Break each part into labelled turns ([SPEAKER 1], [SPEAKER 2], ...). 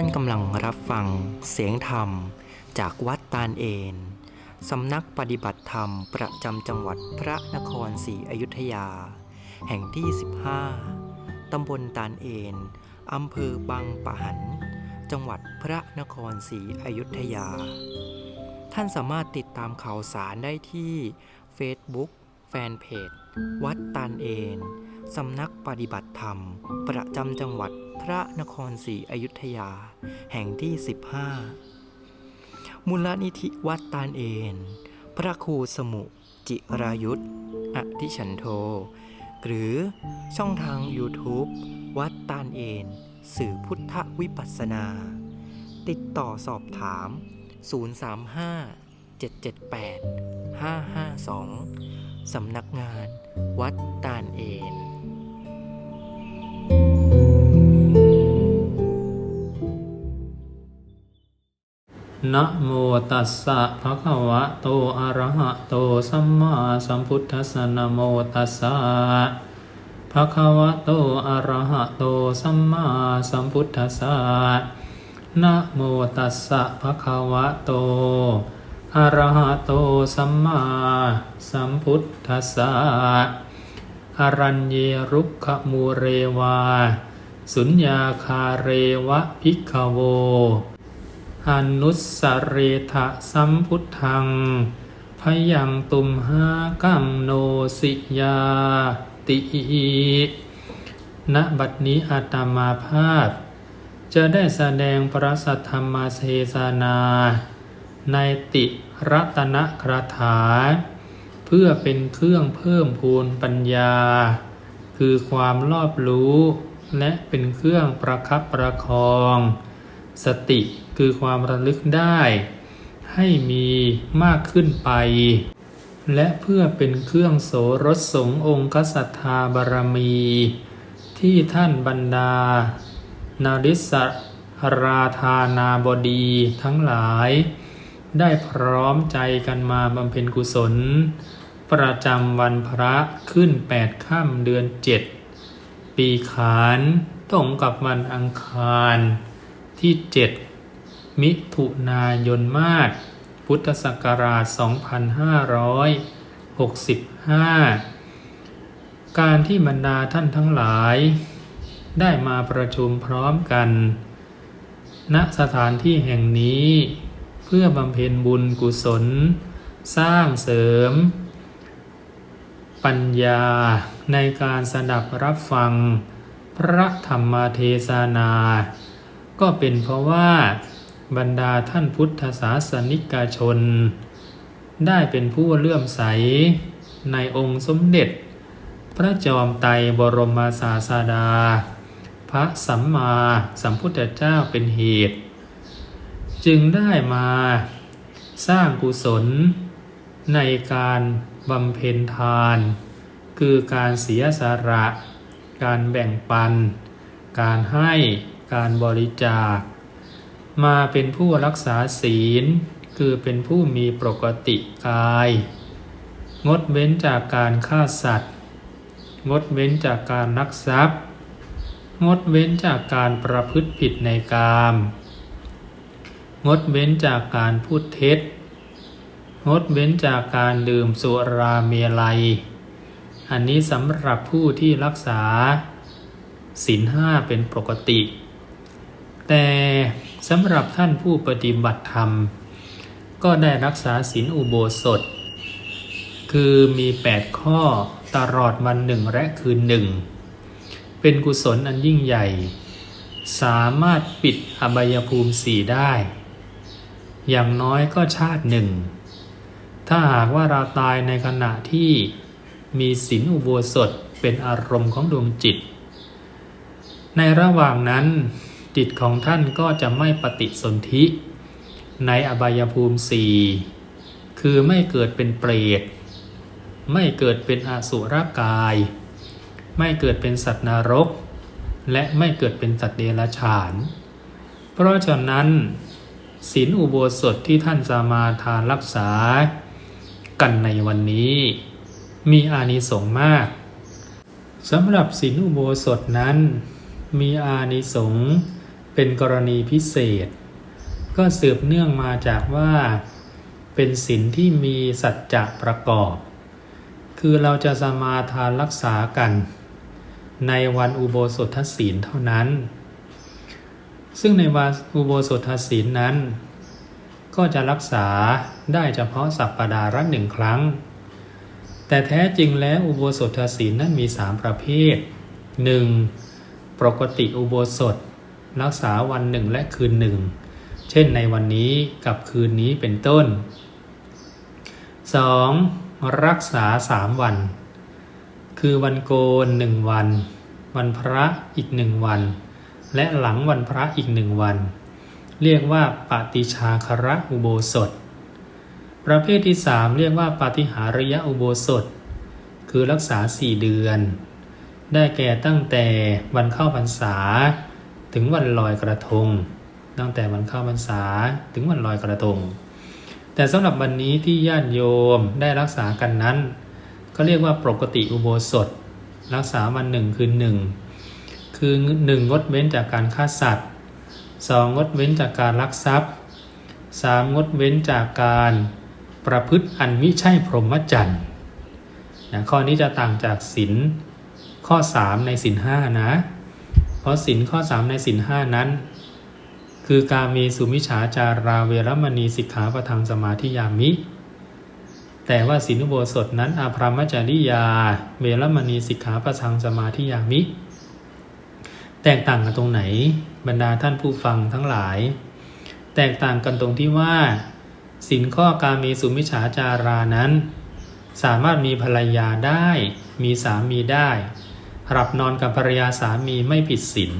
[SPEAKER 1] ท่านกำลังรับฟังเสียงธรรมจากวัดตาลเอนสำนักปฏิบัติธรรมประจำจังหวัดพระนครศรีอยุธยา แห่งที่ 15 ตำบลตาลเอนอำเภอบางปะหัน จังหวัดพระนครศรีอยุธยา ท่านสามารถติดตามข่าวสารได้ที่ Facebook แฟนเพจ วัดตาลเอนสำนักปฏิบัติธรรม ประจำจังหวัด ระนครศรีอยุธยา แห่งที่ 15 มูลนิธิวัดตาลเอน พระครูสมุจิรายุทธอธิฉันโท หรือช่องทาง YouTube วัดตาลเอน สื่อพุทธวิปัสนา ติดต่อสอบถาม 035 778 552 สำนักงาน วัดตาลเอน
[SPEAKER 2] นะโมตัสสะภะคะวะโต อะระหะโต สัมมาสัมพุทธัสสะนะโมตัสสะภะคะวะโต อะระหะโต สัมมาสัมพุทธัสสะนะโมตัสสะภะคะวะโต อะระหะโต สัมมาสัมพุทธัสสะอรัญเยรุขมูเรวา สุญญาคาเรวะภิกขโว อนุสสเรทะสัมพุทธังพยังตุมหากังโนสิยาติณบัดนี้อาตมาภาพ จะได้แสดงพระสัทธรรมเทศนา ในติรัตนคราถา เพื่อเป็นเครื่องเพิ่มพูนปัญญา คือความรอบรู้ และเป็นเครื่องประคับประคอง สติ คือความระลึกได้ ให้มีมากขึ้นไป และเพื่อเป็นเครื่องโสรสสงองค์ศรัทธาบารมี ที่ท่านบรรดา นาริสราธานาบดีทั้งหลาย ได้พร้อมใจกันมาบำเพ็ญกุศล ประจำวันพระขึ้นแปดค่ำเดือนเจ็ดปีขานตรงกับวันอังคารที่7 มิถุนายนมาศพุทธศักราช 2565 การที่บรรดาท่านทั้งหลาย ได้มาประชุมพร้อมกัน ณสถานที่แห่งนี้ เพื่อบำเพ็ญบุญกุศล สร้างเสริม ปัญญาในการสดับรับฟัง พระธรรมเทศนา ก็เป็นเพราะว่า บรรดาท่านพุทธศาสนิกชน ได้เป็นผู้เลื่อมใสในองค์สมเด็จ พระจอมไตรบรมศาสดา พระสัมมาสัมพุทธเจ้าเป็นเหตุ จึงได้มาสร้างกุศล ในการบำเพ็ญทาน คือการเสียสาระการแบ่งปัน การให้การบริจาค มาเป็นผู้รักษาศีล คือเป็นผู้มีปกติกาย งดเว้นจากการฆ่าสัตว์ งดเว้นจากการนักทรัพย์ งดเว้นจากการประพฤติผิดในกาม งดเว้นจากการพูดเท็จ งดเว้นจากการดื่มสุราเมลัย อันนี้สำหรับผู้ที่รักษาศีลห้าเป็นปกติ แต่ สำหรับท่านผู้ปฏิบัติธรรม ก็ได้รักษาศีลอุโบสถ คือมี 8 ข้อตลอดวันหนึ่งและคืนหนึ่ง เป็นกุศลอันยิ่งใหญ่ สามารถปิดอบายภูมิสี่ได้ อย่างน้อยก็ชาติหนึ่ง ถ้าหากว่าเราตายในขณะที่มีศีลอุโบสถเป็นอารมณ์ของดวงจิต ในระหว่างนั้น จิตของท่านก็จะไม่ปฏิสนธิในอบายภูมิสี่คือไม่เกิดเป็นเปรต ไม่เกิดเป็นอสุรกาย ไม่เกิดเป็นสัตว์นรก และไม่เกิดเป็นสัตว์เดรัจฉาน เพราะฉะนั้นศีลอุโบสถที่ท่านสามาทานรักษา กันในวันนี้ มีอานิสงส์มากสำหรับศีลอุโบสถนั้น มีอานิสงส์ เป็นกรณีพิเศษ ก็สืบเนื่องมาจากว่าเป็นศีลที่มีสัจจะประกอบ คือเราจะสมาทานรักษากัน ในวันอุโบสถศีลเท่านั้น ซึ่งในวันอุโบสถศีลนั้น ก็จะรักษาได้เฉพาะสัปปดาห์ละหนึ่งครั้ง แต่แท้จริงแล้วอุโบสถศีลนั้นมีสามประเภท 1. ปกติอุโบสถ รักษาวันหนึ่งและคืนหนึ่ง เช่นในวันนี้กับคืนนี้เป็นต้น 2. รักษาสามวัน คือวันโกนหนึ่งวัน วันพระอีกหนึ่งวัน และหลังวันพระอีกหนึ่งวัน เรียกว่าปฏิชาคระอุโบสถ ประเภทที่สามเรียกว่าปาฏิหาริยอุโบสถ คือรักษาสี่เดือน ได้แก่ตั้งแต่วันเข้าพรรษา ถึงวันลอยกระทง ตั้งแต่วันเข้าพรรษาถึงวันลอยกระทง แต่สำหรับวันนี้ที่ญาติโยมได้รักษากันนั้น ก็เรียกว่าปกติอุโบสถ รักษาวันหนึ่งคือหนึ่งคือหนึ่งงดเว้นจากการฆ่าสัตว์สองงดเว้นจากการลักทรัพย์สามงดเว้นจากการประพฤติอันมิใช่พรหมจรรย์นะข้อนี้จะต่างจากศีลข้อ 3 ในศีลห้านะ เพราะศีลข้อ 3 ในศีลห้านั้น คือการมีสุมิฉาจาราเวรมณีสิกขาประทังสมาธิยามิ แต่ว่าศีลอุโบสถนั้นอาพรหมจริยา เวรมณีสิกขาประทังสมาธิยามิ แตกต่างกันตรงไหน บรรดาท่านผู้ฟังทั้งหลาย แตกต่างกันตรงที่ว่าศีลข้อการมีสุมิฉาจารานั้น สามารถมีภรรยาได้ มีสามีได้ หลับนอนกับภรรยาสามีไม่ผิดศีล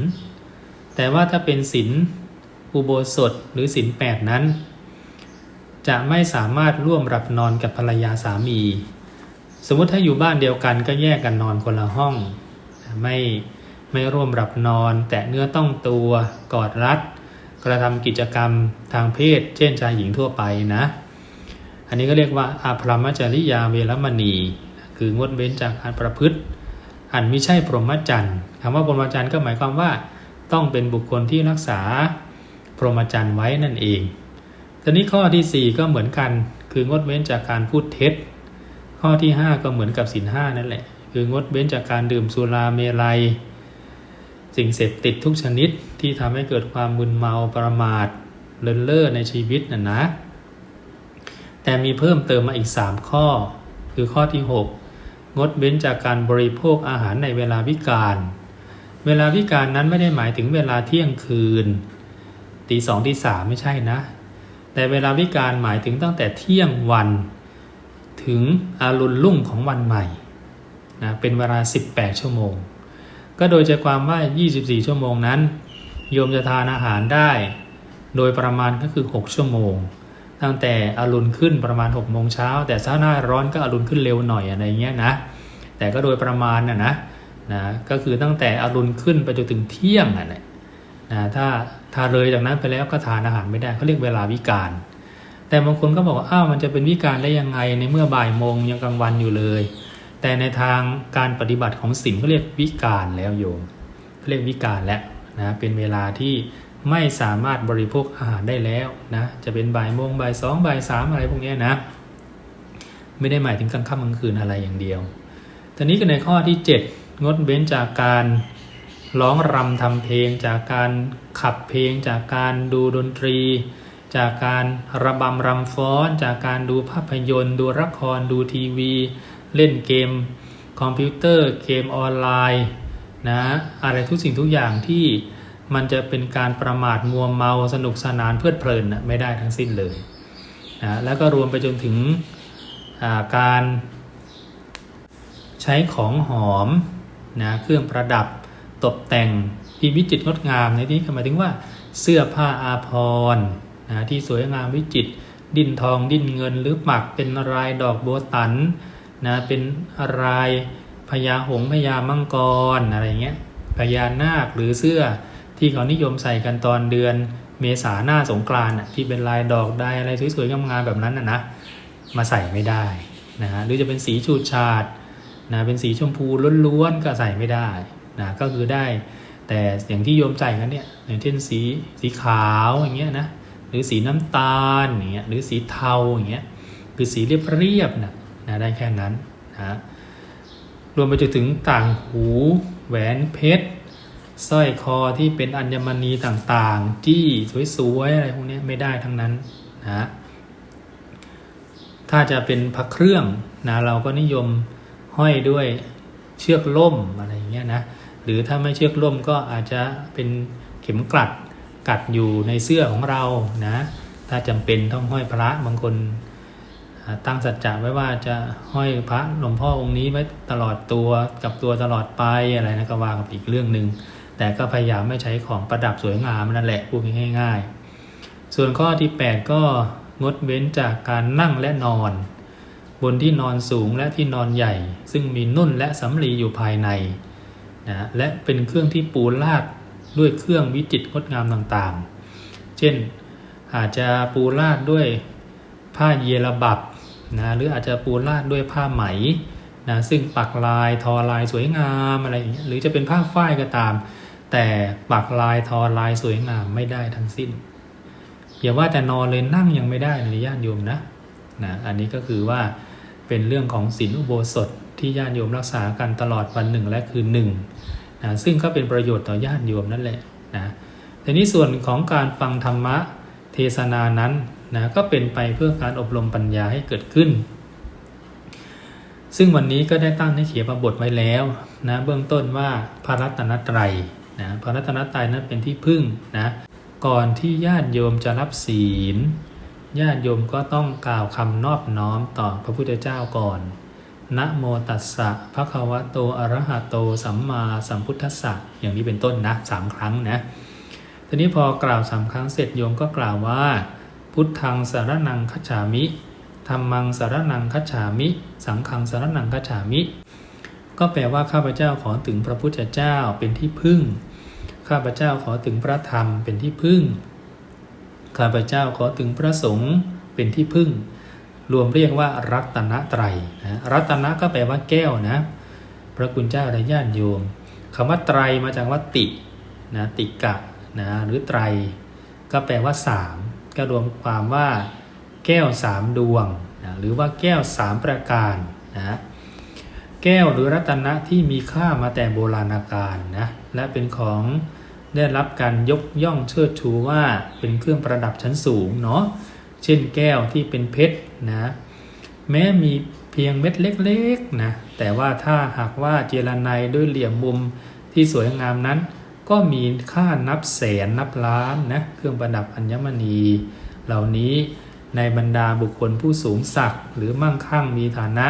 [SPEAKER 2] แต่ว่าถ้าเป็นศีลอุโบสถหรือศีลแปดนั้น จะไม่สามารถร่วมหลับนอนกับภรรยาสามี สมมติถ้าอยู่บ้านเดียวกันก็แยกกันนอนคนละห้อง ไม่ไม่ร่วมหลับนอน แต่เนื้อต้องตัวกอดรัด กระทำกิจกรรมทางเพศ เช่นชายหญิงทั่วไปนะ อันนี้ก็เรียกว่าอาพรหมจริยาเวรมณี คืองดเว้นจากการประพฤติ อันไม่ใช่พรหมจรรย์คำว่าพรหมจรรย์ก็หมายความว่า ต้องเป็นบุคคลที่รักษาพรหมจรรย์ไว้นั่นเองทีนี้ข้อที่ 4 ก็เหมือนกัน คืองดเว้นจากการพูดเท็จ ข้อที่ 5 ก็เหมือนกับสินห้านั่นแหละ คืองดเว้นจากการดื่มสุราเมลัย สิ่งเสพติดทุกชนิดที่ทำให้เกิดความมึนเมาประมาทเลินเล่อในชีวิตน่ะนะ แต่มีเพิ่มเติมมาอีก 3 ข้อ คือข้อที่ 6 งดเว้นจากการบริโภคอาหารในเวลาวิกาล เวลาวิกาลนั้นไม่ได้หมายถึงเวลาเที่ยงคืนตีสองตีสามไม่ใช่นะ แต่เวลาวิกาลหมายถึงตั้งแต่เที่ยงวัน ถึงอารุณรุ่งของวันใหม่นะเป็นเวลา 18 ชั่วโมง ก็โดยใจความว่า 24 ชั่วโมงนั้น โยมจะทานอาหารได้ โดยประมาณก็คือ 6 ชั่วโมง ตั้งแต่อรุณขึ้นประมาณ6โมงเช้าแต่ถ้าหน้าร้อนก็อรุณขึ้นเร็วหน่อยอะไรเงี้ยนะแต่ก็โดยประมาณนะนะนะก็คือตั้งแต่อรุณขึ้นไปจนถึงเที่ยงอะนะนะถ้าถ้าเลยจากนั้นไปแล้วก็ทานอาหารไม่ได้เขาเรียกเวลาวิกาลแต่บางคนก็บอกว่าอ้าวมันจะเป็นวิกาลได้ยังไงในเมื่อบ่ายโมงยังกลางวันอยู่เลย แต่ในทางการปฏิบัติของศีลเขาเรียกวิกาลแล้วโยมเขาเรียกวิกาลแล้วนะเป็นเวลาที่ ไม่สามารถบริโภคอาหารได้แล้วนะจะเป็นบ่ายโมงบ่ายสองบ่ายสามอะไรพวกนี้นะ ไม่ได้หมายถึงกลางค่ำกลางคืนอะไรอย่างเดียวทีนี้ก็ในข้อที่ 7 งดเว้นจากการร้องรำทำเพลง จากการขับเพลง จากการดูดนตรี จากการระบำรำฟ้อน จากการดูภาพยนตร์ ดูละครดูทีวี เล่นเกมคอมพิวเตอร์เกมออนไลน์นะอะไรทุกสิ่งทุกอย่างที่ มันจะเป็นการประมาทมัวเมาสนุกสนานเพลิดเพลินนะไม่ได้ทั้งสิ้นเลยนะแล้วก็รวมไปจนถึงการใช้ของหอมนะเครื่องประดับตกแต่งที่วิจิตรงดงามในที่หมายถึงว่าเสื้อผ้าอาภรณ์นะที่สวยงามวิจิตรดินทองดินเงินหรือปักเป็นลายดอกโบตันนะเป็นลายพญาหงส์พญามังกรอะไรเงี้ยพญานาคหรือเสื้อ ที่เขานิยมใส่กันตอนเดือนเมษาหน้าสงกรานต์ที่เป็นลายดอกได้อะไรสวยๆงามๆแบบนั้นนะนะมาใส่ไม่ได้นะฮะหรือจะเป็นสีฉูดฉาดนะเป็นสีชมพูล้วนๆก็ใส่ไม่ได้นะก็คือได้แต่อย่างที่โยมใส่กันเนี่ยอย่างเช่นสีสีขาวอย่างเงี้ยนะหรือสีน้ำตาลอย่างเงี้ยหรือสีเทาอย่างเงี้ยคือสีเรียบเรียบๆนะนะได้แค่นั้นนะรวมไปจนถึงต่างหูแหวนเพชร สร้อยคอที่เป็นอัญมณีต่างๆจี้สวยๆอะไรพวกนี้ไม่ได้ทั้งนั้นนะถ้าจะเป็นพระเครื่องนะเราก็นิยมห้อยด้วยเชือกล่มอะไรอย่างเงี้ยนะหรือถ้าไม่เชือกล่มก็อาจจะเป็นเข็มกลัดกัดอยู่ในเสื้อของเรานะถ้าจำเป็นต้องห้อยพระบางคนตั้งสัจจะไว้ว่าจะห้อยพระหลวงพ่อองค์นี้ไว้ตลอดตัวกับตัวตลอดไปอะไรนะก็ว่ากับอีกเรื่องหนึ่ง แต่ก็พยายามไม่ใช้ของประดับสวยงามนั่นแหละพูดง่ายๆ ส่วนข้อที่ 8 ก็งดเว้นจากการนั่งและนอน บนที่นอนสูงและที่นอนใหญ่ ซึ่งมีนุ่นและสำลีอยู่ภายในนะและเป็นเครื่องที่ปูลาดด้วยเครื่องวิจิตรงดงามต่างๆ เช่นอาจจะปูลาดด้วยผ้าเยลบับนะหรืออาจจะปูลาดด้วยผ้าไหมนะซึ่งปักลายทอลายสวยงามอะไรอย่างเงี้ยหรือจะเป็นผ้าฝ้ายก็ตาม แต่ปักลายทอลายสวยงามไม่ได้ทั้งสิ้น อย่าว่าแต่นอนเลยนั่งยังไม่ได้เลยญาติโยมนะนะอันนี้ก็คือว่าเป็นเรื่องของศีลอุโบสถที่ญาติโยมรักษากันตลอดวันหนึ่งและคืนหนึ่งนะซึ่งก็เป็นประโยชน์ต่อญาติโยมนั่นแหละนะทีนี้ส่วนของการฟังธรรมะเทศนานั้นนะก็เป็นไปเพื่อการอบรมปัญญาให้เกิดขึ้น ซึ่งวันนี้ก็ได้ตั้งในเขียนบทไว้แล้วนะเบื้องต้นว่าพระรัตนตรัย นะพระรัตนตรัยนั้นเป็นที่พึ่งนะก่อนที่ญาติโยมจะรับศีล ญาติโยมก็ต้องกล่าวคำนอบน้อมต่อพระพุทธเจ้าก่อนนะโมตัสสะภะคะวะโตอะระหะโตสัมมาสัมพุทธัสสะอย่างนี้เป็นต้นนะสามครั้งนะทีนี้พอกล่าวสามครั้งเสร็จโยมก็กล่าวว่า พุทธังสารนังคัจฉามิธรรมังสารนังคัจฉามิ สังฆังสารนังคัจฉามิ ก็แปลว่าข้าพเจ้าขอถึงพระพุทธเจ้าเป็นที่พึ่ง ข้าพเจ้าขอถึงพระธรรมเป็นที่พึ่ง ข้าพเจ้าขอถึงพระสงฆ์เป็นที่พึ่ง รวมเรียกว่ารัตนตรัยนะรัตนะก็แปลว่าแก้วนะ พระคุณเจ้าและญาติโยมคำว่าไตรมาจากว่าตินะติกะนะหรือไตร ก็แปลว่าสามก็รวมความว่าแก้วสามดวงนะหรือว่าแก้วสามประการนะแก้วหรือรัตนะที่มีค่ามาแต่โบราณกาลนะและเป็นของ ได้รับการยกย่องเชิดชูว่าเป็นเครื่องประดับชั้นสูงเนาะเช่นแก้วที่เป็นเพชรนะแม้มีเพียงเม็ดเล็กๆนะแต่ว่าถ้าหากว่าเจรไนด้วยเหลี่ยมมุมที่สวยงามนั้น ก็มีค่านับแสนนับล้านนะเครื่องประดับอัญมณี เหล่านี้ในบรรดาบุคคลผู้สูงศักดิ์หรือมั่งคั่งมีฐานะ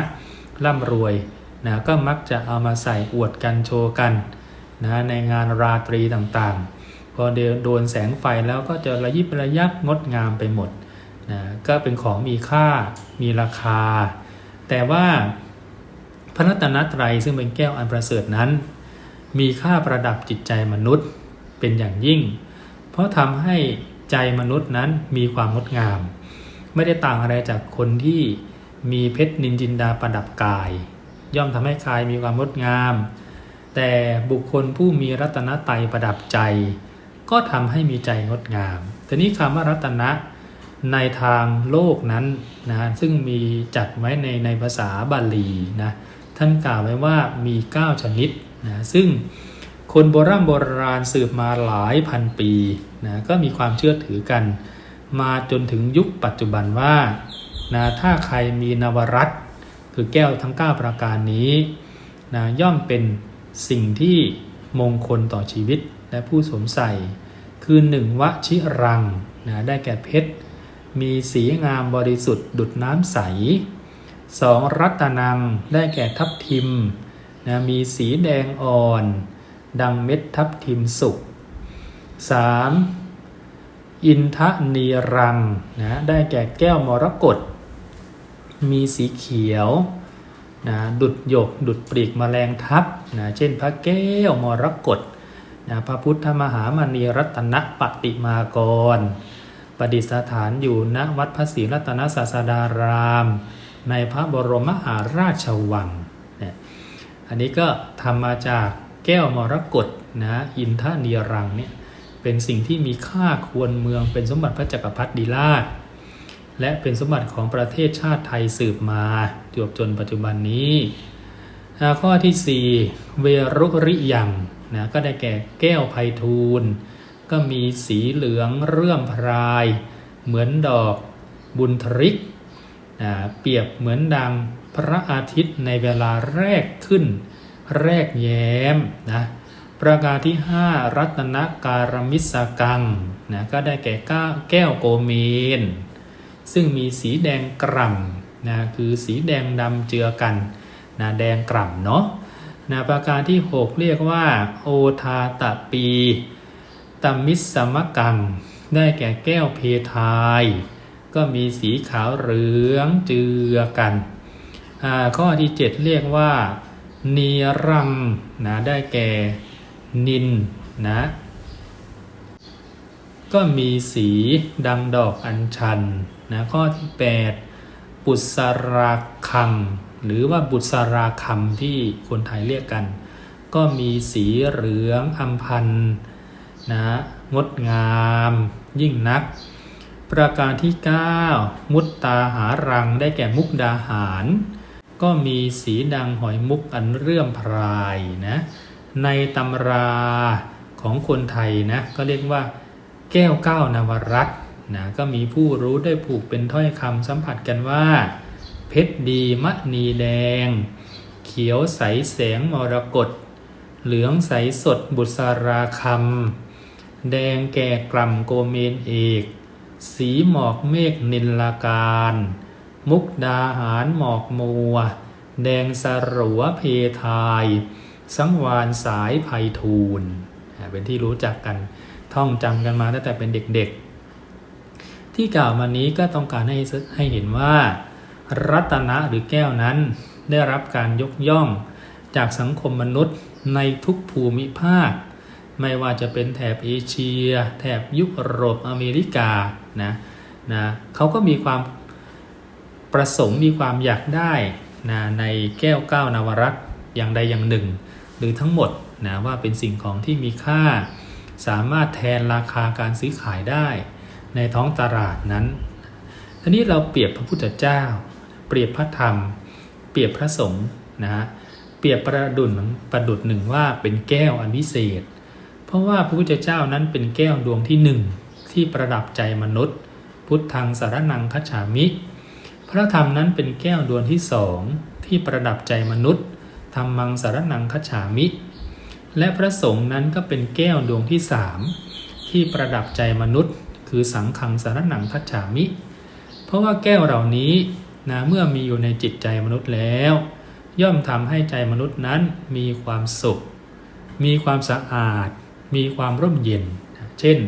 [SPEAKER 2] ร่ำรวยนะก็มักจะเอามาใส่อวดกันโชว์กัน นะในงานราตรีต่างๆ พอเดโดนแสงไฟแล้วก็จะระยิบระยับงดงามไปหมดนะก็เป็นของมีค่ามีราคา แต่ว่าพระรัตนตรัยซึ่งเป็นแก้วอันประเสริฐนั้น มีค่าประดับจิตใจมนุษย์เป็นอย่างยิ่ง เพราะทำให้ใจมนุษย์นั้นมีความงดงาม ไม่ได้ต่างอะไรจากคนที่มีเพชรนินจินดาประดับกาย ย่อมทำให้กายมีความงดงาม แต่บุคคลผู้มีรัตนไตประดับใจ ก็ทำให้มีใจงดงามทีนี้คำว่ารัตนะในทางโลกนั้นนะซึ่งมีจัดไว้ในในภาษาบาลีนะท่านกล่าวไว้ว่ามี 9 ชนิดนะซึ่งคนโบราณโบราณสืบมาหลายพันปีนะก็มีความเชื่อถือกัน มาจนถึงยุคปัจจุบันว่านะถ้าใครมีนวรัตคือแก้วทั้ง 9 ประการนี้นะย่อมเป็น สิ่งที่มงคลต่อชีวิตและผู้สวมใส่ คือหนึ่งวชิรังนะได้แก่เพชร มีสีงามบริสุทธิ์ดุดน้ำใสสองรัตนังได้แก่ทับทิมนะมีสีแดงอ่อน ดังเม็ดทับทิมสุกสามอินทนีรังนะได้แก่แก้วมรกตมีสีเขียว นะดุดหยก ดุดปลีกแมลงทับนะเช่นพระแก้วมรกตนะพระพุทธมหามณีรัตนปฏิมากร ประดิษฐานอยู่ณวัดพระศรีรัตนศาสดาราม ในพระบรมมหาราชวังนี่ยอันนี้ก็ทำมาจากแก้วมรกตนะอินทเนียรังเนี่ยเป็นสิ่งที่มีค่าควรเมืองเป็นสมบัติพระจักรพรรดิราช และเป็นสมบัติของประเทศชาติไทยสืบมาจวบจนปัจจุบันนี้ข้อที่ 4 เวรุริยังนะก็ได้แก่แก้วไพฑูรย์ก็มีสีเหลืองเรื่อมพราย เหมือนดอกบุญทริกนะเปรียบเหมือนดังพระอาทิตย์ในเวลาแรกขึ้น แรกแย้มนะประการที่ 5 รัตนการมิสกังนะก็ได้แก่แก้วโกเมน ซึ่งมีสีแดงกร่ำนะคือสีแดงดำเจือกันนะแดงกร่ำเนาะนะประการที่ 6 เรียกว่า โอทาตะปีตมิสมกัง ได้แก่แก้วเพทาย ก็มีสีขาวเหลืองเจือกันข้อที่ 7 เรียกว่านีรังนะได้แก่นินนะก็มีสีดังดอกอัญชัน นะข้อที่ 8 บุษราคัง หรือว่าบุษราคำที่คนไทยเรียกกัน ก็มีสีเหลืองอัมพันธ์นะงดงาม ยิ่งนัก ประการที่ 9 มุตตาหารังได้แก่มุกดาหาร ก็มีสีดังหอยมุกอันเรื่อมพรายนะในตำราของคนไทยนะก็เรียกว่าแก้วเก้านวรัตน์ นะก็มีผู้รู้ได้ผูกเป็นถ้อยคำสัมผัสกันว่า เพชรดีมะนีแดง เขียวใสแสงมรกตเหลืองใสสดบุษราคำแดงแก่กล่ำโกเมนเอก สีหมอกเมฆนินลาการ มุกดาหารหมอกมัว แดงสรัวเพทาย สังวานสายไพฑูรย์เป็นที่รู้จักกันท่องจำกันมาตั้งแต่เป็นเด็กๆ ที่กล่าวมานี้ก็ต้องการให้ให้เห็นว่า รัตนะหรือแก้วนั้น ได้รับการยกย่องจากสังคมมนุษย์ในทุกภูมิภาค ไม่ว่าจะเป็นแถบเอเชีย แถบยุโรปอเมริกานะนะเขาก็มีความประสงค์มีความอยากได้นะในแก้วเก้านวรัตอย่างใดอย่างหนึ่ง หรือทั้งหมดนะว่าเป็นสิ่งของที่มีค่า สามารถแทนราคาการซื้อขายได้ ในท้องตลาดนั้นทีนี้เราเปรียบพระพุทธเจ้า เปรียบพระธรรม เปรียบพระสงฆ์นะฮะเปรียบประดุลประดุดหนึ่งว่าเป็นแก้วอันวิเศษ เพราะว่าพระพุทธเจ้านั้นเป็นแก้วดวงที่หนึ่งที่ประดับใจมนุษย์ พุทธังสารนังคัจฉามิ พระธรรมนั้นเป็นแก้วดวงที่สองที่ประดับใจมนุษย์ธรรมังสารนังคัจฉามิ และพระสงฆ์นั้นก็เป็นแก้วดวงที่สามที่ประดับใจมนุษย์ คือสังฆังสารนังคัจฉามิ เพราะว่าแก้วเหล่านี้นะเมื่อมีอยู่ในจิตใจมนุษย์แล้ว ย่อมทำให้ใจมนุษย์นั้นมีความสุข มีความสะอาด มีความร่มเย็น เช่น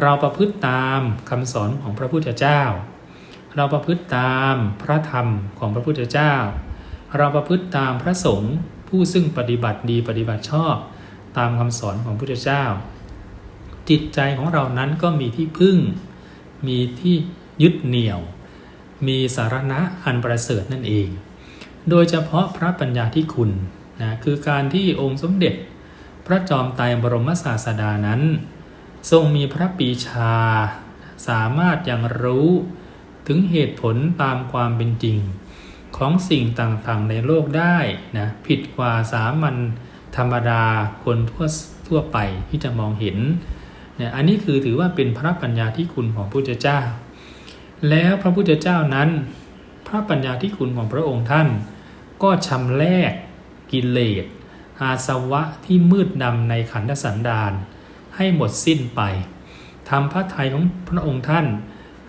[SPEAKER 2] เราประพฤติตามคำสอนของพระพุทธเจ้า เราประพฤติตามพระธรรมของพระพุทธเจ้า เราประพฤติตามพระสงฆ์ผู้ซึ่งปฏิบัติดีปฏิบัติชอบ ตามคำสอนของพระพุทธเจ้า จิตใจของเรานั้นก็มีที่พึ่ง มีที่ยึดเหนี่ยว มีสารณะอันประเสริฐนั่นเอง โดยเฉพาะพระปัญญาที่คุณนะคือการที่องค์สมเด็จ พระจอมไตรบรมศาสดานั้น ทรงมีพระปีชา สามารถยังรู้ถึงเหตุผลตามความเป็นจริง ของสิ่งต่างๆในโลกได้นะผิดกว่าสามัญธรรมดาคนทั่วทั่วไปที่จะมองเห็น เนี่ยอันนี้คือถือว่าเป็นพระปัญญาที่คุณของพระพุทธเจ้า แล้วพระพุทธเจ้านั้น พระปัญญาที่คุณของพระองค์ท่าน ก็ชำแรกกิเลสอาสวะที่มืดดำในขันธสันดานให้หมดสิ้นไปทำพระทัยของพระองค์ท่าน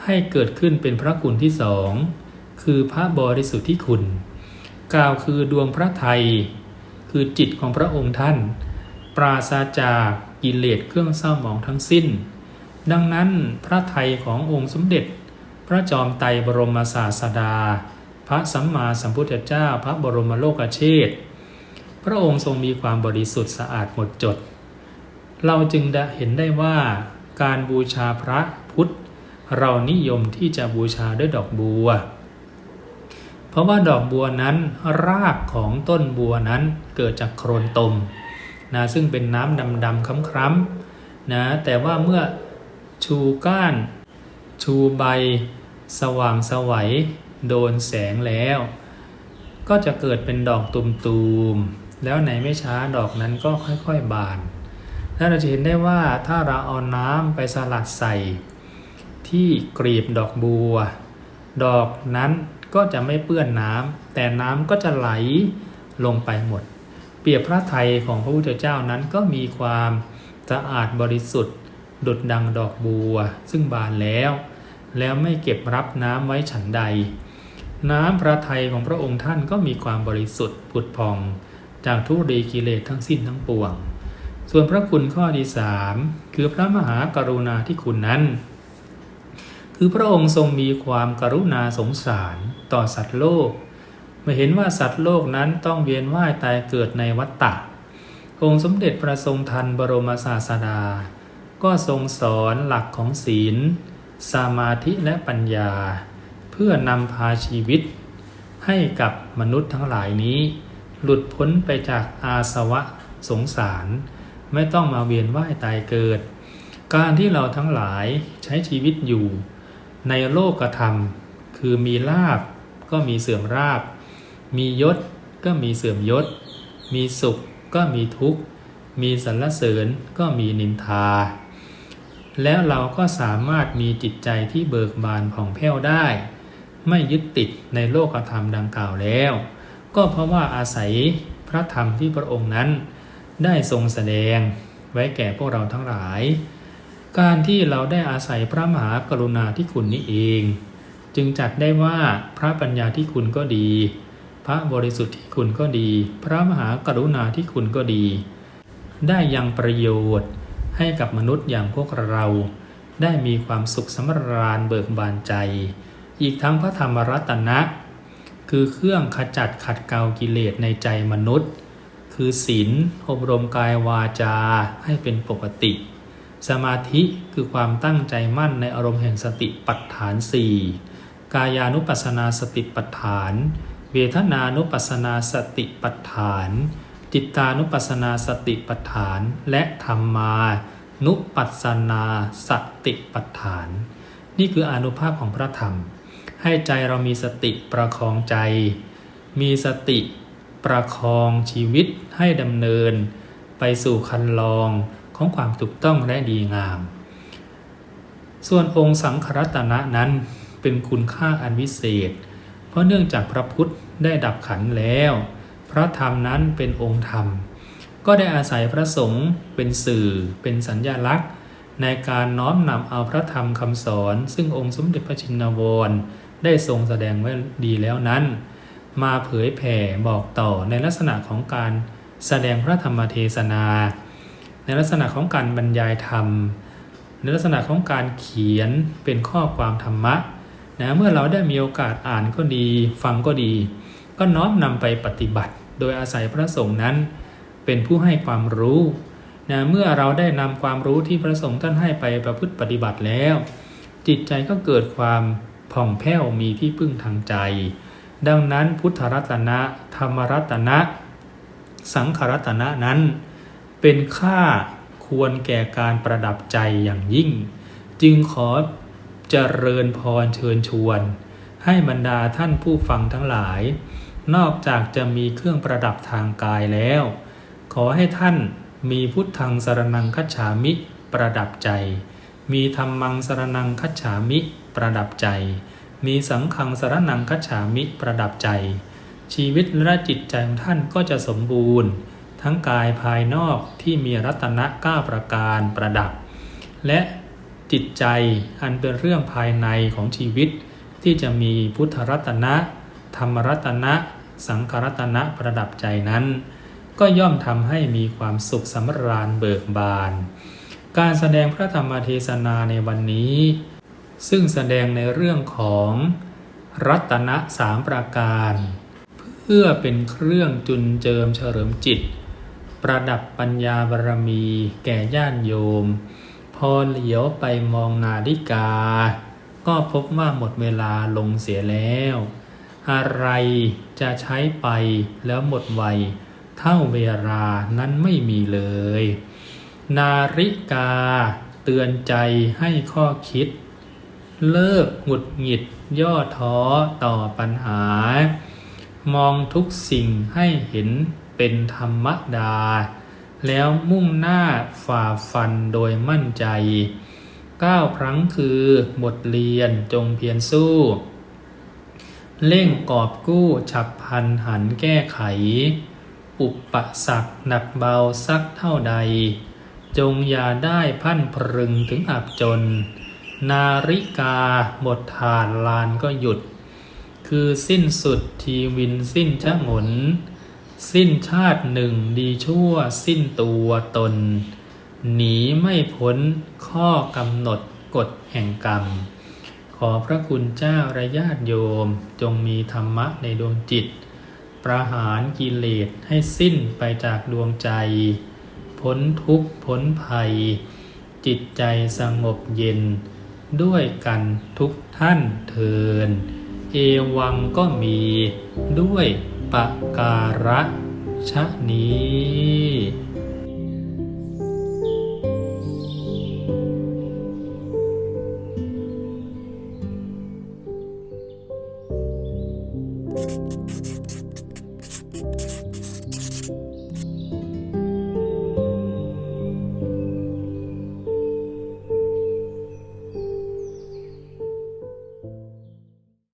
[SPEAKER 2] ให้เกิดขึ้นเป็นพระคุณที่สองคือพระบริสุทธิ์ที่คุณ กล่าวคือดวงพระไทย คือจิตของพระองค์ท่าน ปราศจาก กิเลสเครื่องเศร้าหมองทั้งสิ้น ดังนั้นพระไทยขององค์สมเด็จ พระจอมไตรบรมศาสดา พระสัมมาสัมพุทธเจ้าพระบรมโลกเชษพระองค์ทรงมีความบริสุทธิ์สะอาดหมดจด เราจึงเห็นได้ว่าการบูชาพระพุทธ เรานิยมที่จะบูชาด้วยดอกบัว เพราะว่าดอกบัวนั้นรากของต้นบัวนั้นเกิดจากโครนตม นะซึ่งเป็นน้ำดำๆคล้ำๆนะแต่ว่าเมื่อชูก้าน ชูใบ สว่างสวัยโดนแสงแล้ว ก็จะเกิดเป็นดอกตุ่มๆแล้วในไม่ช้าดอกนั้นก็ค่อยๆบานแล้วเราจะเห็นได้ว่าถ้าเราเอาน้ำไปสลัดใส่ ที่กรีบดอกบัว ดอกนั้นก็จะไม่เปื้อนน้ำแต่น้ำก็จะไหลลงไปหมด เปรียบพระไทยของพระพุทธเจ้านั้นก็มีความสะอาดบริสุทธิ์ดุดดังดอกบัว ซึ่งบานแล้ว แล้วไม่เก็บรับน้ำไว้ฉันใด น้ำพระทัยของพระองค์ท่านก็มีความบริสุทธิ์ผุดพอง จากทุรีกิเลสทั้งสิ้นทั้งปวง ส่วนพระคุณข้อที่สามคือพระมหากรุณาที่คุณนั้น คือพระองค์ทรงมีความกรุณาสงสารต่อสัตว์โลก มื่อเห็นว่าสัตว์โลกนั้นต้องเวียนว่ายตายเกิดในวัฏฏะองค์สมเด็จพระทรงทันบรมศาสดา ก็ทรงสอนหลักของศีล สมาธิและปัญญา เพื่อนำพาชีวิต ให้กับมนุษย์ทั้งหลายนี้ หลุดพ้นไปจากอาสวะสงสาร ไม่ต้องมาเวียนว่ายตายเกิด การที่เราทั้งหลายใช้ชีวิตอยู่ ในโลกธรรม คือมีลาบก็มีเสื่อมราบ มียศก็มีเสื่อมยศ มีสุขก็มีทุกข์ มีสรรเสริญก็มีนินทา แล้วเราก็สามารถมีจิตใจที่เบิกบานผ่องแผ้วได้ ไม่ยึดติดในโลกธรรมดังกล่าวแล้ว ก็เพราะว่าอาศัยพระธรรมที่พระองค์นั้น ได้ทรงแสดงไว้แก่พวกเราทั้งหลาย การที่เราได้อาศัยพระมหากรุณาที่คุณนี้เอง จึงจัดได้ว่าพระปัญญาที่คุณก็ดี พระบริสุทธิ์ที่คุณก็ดี พระมหากรุณาที่คุณก็ดี ได้ยังประโยชน์ให้กับมนุษย์อย่างพวกเรา ได้มีความสุขสำราญเบิกบานใจ อีกทั้งพระธรรมรัตนะ คือเครื่องขจัดขัดเกลากิเลสในใจมนุษย์ คือศีลอบรมกายวาจาให้เป็นปกติ สมาธิคือความตั้งใจมั่นในอารมณ์แห่งสติปัฏฐานสี่กายานุปัสสนาสติปัฏฐาน เวทนานุปัสสนาสติปัฏฐาน จิตานุปัสสนาสติปัฏฐาน และธรรมานุปัสสนาสติปัฏฐาน นี่คืออนุภาพของพระธรรม ให้ใจเรามีสติประคองใจ มีสติประคองชีวิตให้ดำเนิน ไปสู่คันลองของความถูกต้องและดีงาม ส่วนองค์สังขรัตนะนั้นเป็นคุณค่าอันวิเศษ เพราะเนื่องจากพระพุทธ ได้ดับขันแล้ว พระธรรมนั้นเป็นองค์ธรรม ก็ได้อาศัยพระสงฆ์เป็นสื่อเป็นสัญญลักษณ์ ในการน้อมนำเอาพระธรรมคำสอน ซึ่งองค์สมเด็จพระชินวรได้ทรงแสดงไว้ดีแล้วนั้น มาเผยแผ่บอกต่อในลักษณะของการแสดงพระธรรมเทศนา ในลักษณะของการบรรยายธรรม ในลักษณะของการเขียนเป็นข้อความธรรมะนะเมื่อเราได้มีโอกาสอ่านก็ดี ฟังก็ดี ก็น้อมนำไปปฏิบัติ โดยอาศัยพระสงฆ์นั้น เป็นผู้ให้ความรู้นะเมื่อเราได้นำความรู้ที่พระสงฆ์ท่านให้ไปประพฤติปฏิบัติแล้ว จิตใจก็เกิดความผ่องแผ้วมีที่พึ่งทางใจ ดังนั้นพุทธรัตนะธรรมรัตนะ สังขรัตนะนั้น เป็นค่าควรแก่การประดับใจอย่างยิ่ง จึงขอเจริญพรเชิญชวน ให้บรรดาท่านผู้ฟังทั้งหลาย นอกจากจะมีเครื่องประดับทางกายแล้ว ขอให้ท่านมีพุทธังสรนังคัจฉามิ ประดับใจ มีธรรมังสรนังคัจฉามิ ประดับใจ มีสังฆังสรนังคัจฉามิ ประดับใจ ชีวิตและจิตใจของท่านก็จะสมบูรณ์ ทั้งกายภายนอกที่มีรัตนะก้าประการประดับ และจิตใจอันเป็นเรื่องภายในของชีวิต ที่จะมีพุทธรัตนะ ธรรมรัตนะ สังขรัตนะประดับใจนั้น ก็ย่อมทำให้มีความสุขสำราญเบิกบาน การแสดงพระธรรมเทศนาในวันนี้ ซึ่งแสดงในเรื่องของรัตนะสามประการ เพื่อเป็นเครื่องจุนเจิมเฉลิมจิต ประดับปัญญาบารมีแก่ญาติโยม พอเหลียวไปมองนาฬิกา ก็พบว่าหมดเวลาลงเสียแล้ว อะไรจะใช้ไปแล้วหมดไวเท่าเวลานั้นไม่มีเลย นาฬิกา เตือนใจให้ข้อคิด เลิกหงุดหงิดย่อท้อต่อปัญหา มองทุกสิ่งให้เห็นเป็นธรรมดา แล้วมุ่งหน้าฝ่าฟันโดยมั่นใจก้าวครั้งคือบทเรียนจงเพียรสู้ เร่งกอบกู้ฉับพันหันแก้ไข อุปสรรคหนักเบาสักเท่าใด จงอย่าได้พันพรึงถึงอับจน นาฬิกาหมดฐานลานก็หยุด คือสิ้นสุดทีวินสิ้นชะงน สิ้นชาติหนึ่งดีชั่วสิ้นตัวตน หนีไม่พ้นข้อกำหนดกฎแห่งกรรม ขอพระคุณเจ้าและญาติโยมจงมีธรรมะในดวงจิต ประหารกิเลสให้สิ้นไปจากดวงใจ พ้นทุกข์พ้นภัย จิตใจสงบเย็น ด้วยกันทุกท่านเทิน เอวังก็มีด้วยปะการะชะนี้